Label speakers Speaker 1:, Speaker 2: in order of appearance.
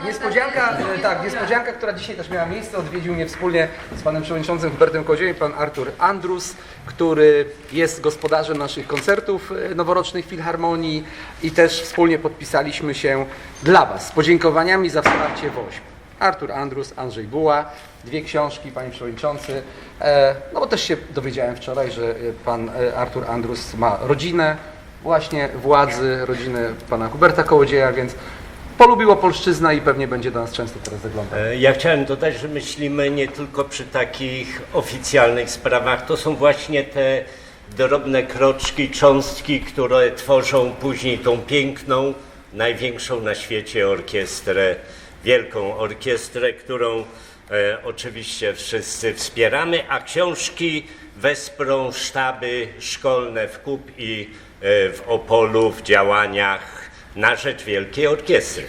Speaker 1: Niespodzianka, e, tak, niespodzianka, która dzisiaj też miała miejsce, odwiedził mnie wspólnie z panem przewodniczącym Hubertem Kodziejem, pan Artur Andrus, który jest gospodarzem naszych koncertów e, noworocznych Filharmonii i też wspólnie podpisaliśmy się dla was z podziękowaniami za wsparcie WOŚP. Artur Andrus, Andrzej Buła, dwie książki, panie przewodniczący. E, No bo też się dowiedziałem wczoraj, że pan Artur Andrus ma rodzinę, właśnie władzy, rodzinę pana Huberta Kołodzieja, więc polubiło polszczyzna i pewnie będzie do nas często teraz zaglądał.
Speaker 2: E, Ja chciałem dodać, że myślimy nie tylko przy takich oficjalnych sprawach, to są właśnie te drobne kroczki, cząstki, które tworzą później tą piękną, największą na świecie orkiestrę, wielką orkiestrę, którą e, oczywiście wszyscy wspieramy, a książki wesprą sztaby szkolne w KUP i e, w Opolu w działaniach na rzecz Wielkiej Orkiestry.